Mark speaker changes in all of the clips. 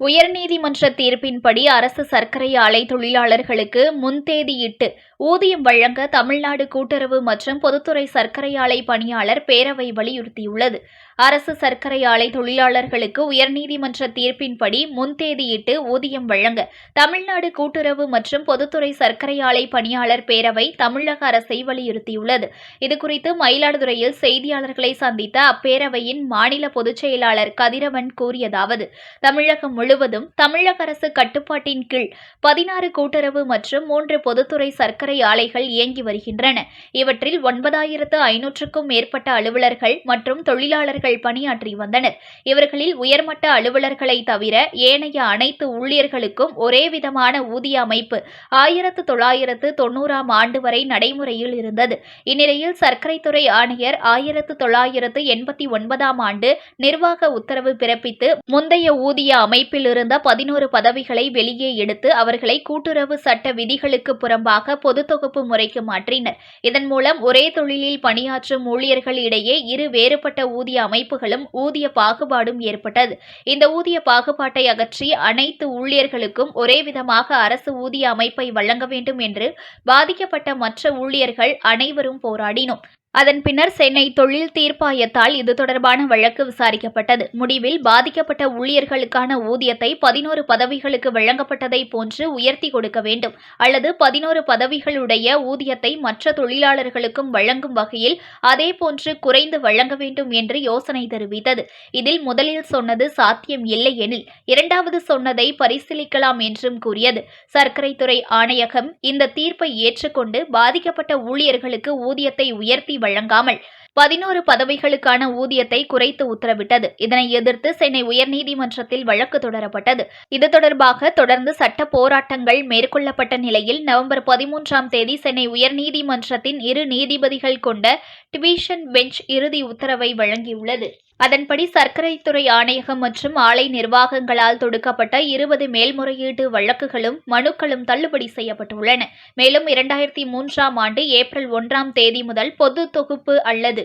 Speaker 1: உயர்நீதிமன்ற தீர்ப்பின்படி அரசு சர்க்கரை ஆலை தொழிலாளர்களுக்கு முன்தேதியிட்டு ஊதியம் வழங்க தமிழ்நாடு கூட்டுறவு மற்றும் பொதுத்துறை சர்க்கரை ஆலை பணியாளர் பேரவை வலியுறுத்தியுள்ளது. அரசு சர்க்கரை ஆலை தொழிலாளர்களுக்கு உயர்நீதிமன்ற தீர்ப்பின்படி முன்தேதியிட்டு ஊதியம் வழங்க தமிழ்நாடு கூட்டுறவு மற்றும் பொதுத்துறை சர்க்கரை ஆலை பணியாளர் பேரவை தமிழக அரசை வலியுறுத்தியுள்ளது. இதுகுறித்து மயிலாடுதுறையில் செய்தியாளர்களை சந்தித்த அப்பேரவையின் மாநில பொதுச் செயலாளர் கதிரவன் கூறியதாவது தமிழகம் முழுவதும் தமிழக அரசு கட்டுப்பாட்டின் கீழ் பதினாறு கூட்டுறவு மற்றும் மூன்று பொதுத்துறை சர்க்கரை சர்க்கரை ஆலைகள் இயங்கி வருகின்றன. இவற்றில் ஒன்பதாயிரத்து ஐநூற்றுக்கும் மேற்பட்ட அலுவலர்கள் மற்றும் தொழிலாளர்கள் பணியாற்றி வந்தனர். இவர்களில் உயர்மட்ட அலுவலர்களை தவிர ஏனைய அனைத்து ஊழியர்களுக்கும் ஒரே விதமான ஊதிய அமைப்பு ஆயிரத்து தொள்ளாயிரத்து தொன்னூறாம் ஆண்டு வரை நடைமுறையில் இருந்தது. இந்நிலையில் சர்க்கரைத்துறை ஆணையர் ஆயிரத்து தொள்ளாயிரத்து எண்பத்தி ஒன்பதாம் ஆண்டு நிர்வாக உத்தரவு பிறப்பித்து முந்தைய ஊதிய அமைப்பில் இருந்த பதினோரு பதவிகளை வெளியே எடுத்து அவர்களை கூட்டுறவு சட்ட விதிகளுக்கு புறம்பாக பொது பொது தொகுப்பு முறைக்கு மாற்றினர். இதன் மூலம் ஒரே தொழிலில் பணியாற்றும் ஊழியர்கள் இடையே இரு வேறுபட்ட ஊதிய அமைப்புகளும் ஊதிய பாகுபாடும் ஏற்பட்டது. இந்த ஊதிய பாகுபாட்டை அகற்றி அனைத்து ஊழியர்களுக்கும் ஒரே விதமாக அரசு ஊதிய அமைப்பை வழங்க வேண்டும் என்று பாதிக்கப்பட்ட மற்ற ஊழியர்கள் அனைவரும் போராடினோம். அதன் பின்னர் சென்னை தொழில் தீர்ப்பாயத்தால் இது தொடர்பான வழக்கு விசாரிக்கப்பட்டது. முடிவில் பாதிக்கப்பட்ட ஊழியர்களுக்கான ஊதியத்தை பதினோரு பதவிகளுக்கு வழங்கப்பட்டதை போன்று உயர்த்தி கொடுக்க வேண்டும். அல்லது பதினோரு பதவிகளுடைய ஊதியத்தை மற்ற தொழிலாளர்களுக்கும் வழங்கும் வகையில் அதே போன்று குறைந்து வழங்க வேண்டும் என்று யோசனை தெரிவித்தது. இதில் முதலில் சொன்னது சாத்தியம் இல்லை எனில் இரண்டாவது சொன்னதை பரிசீலிக்கலாம் என்றும் கூறியது. சர்க்கரைத்துறை ஆணையகம் இந்த தீர்ப்பை ஏற்றுக்கொண்டு பாதிக்கப்பட்ட ஊழியர்களுக்கு ஊதியத்தை உயர்த்தி வழங்காமல் பதினோரு பதவிகளுக்கான ஊதியத்தை குறைத்து உத்தரவிட்டது. இதனை எதிர்த்து சென்னை உயர்நீதிமன்றத்தில் வழக்கு தொடரப்பட்டது. இது தொடர்பாக தொடர்ந்து சட்ட போராட்டங்கள் மேற்கொள்ளப்பட்ட நிலையில் நவம்பர் பதிமூன்றாம் தேதி சென்னை உயர்நீதிமன்றத்தின் இரு நீதிபதிகள் கொண்ட டிவிஷன் பெஞ்ச் இறுதி உத்தரவை வழங்கியுள்ளது. அதன்படி சர்க்கரைத்துறை ஆணையகம் மற்றும் ஆலை நிர்வாகங்களால் தொடுக்கப்பட்ட இருபது மேல்முறையீட்டு வழக்குகளும் மனுக்களும் தள்ளுபடி செய்யப்பட்டுள்ளன. மேலும் இரண்டாயிரத்தி மூன்றாம் ஆண்டு ஏப்ரல் ஒன்றாம் தேதி முதல் பொது தொகுப்பு அல்லது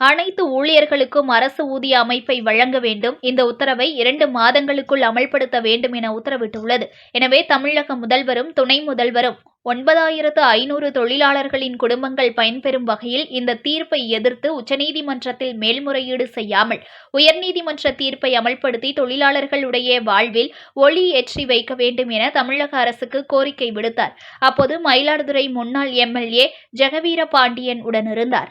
Speaker 1: அனைத்து ஊழியர்களுக்கும் அரசு ஊதிய அமைப்பை வழங்க வேண்டும். இந்த உத்தரவை இரண்டு மாதங்களுக்குள் அமல்படுத்த வேண்டும் என உத்தரவிட்டுள்ளது. எனவே தமிழக முதல்வரும் துணை முதல்வரும் ஒன்பதாயிரத்து ஐநூறு தொழிலாளர்களின் குடும்பங்கள் பயன்பெறும் வகையில் இந்த தீர்ப்பை எதிர்த்து உச்சநீதிமன்றத்தில் மேல்முறையீடு செய்யாமல் உயர்நீதிமன்ற தீர்ப்பை அமல்படுத்தி தொழிலாளர்களுடைய வாழ்வில் ஒளி ஏற்றி வைக்க வேண்டும் என தமிழக அரசுக்கு கோரிக்கை விடுத்தார். அப்போது மயிலாடுதுறை முன்னாள் எம்எல்ஏ ஜெகவீர பாண்டியன் உடனிருந்தார்.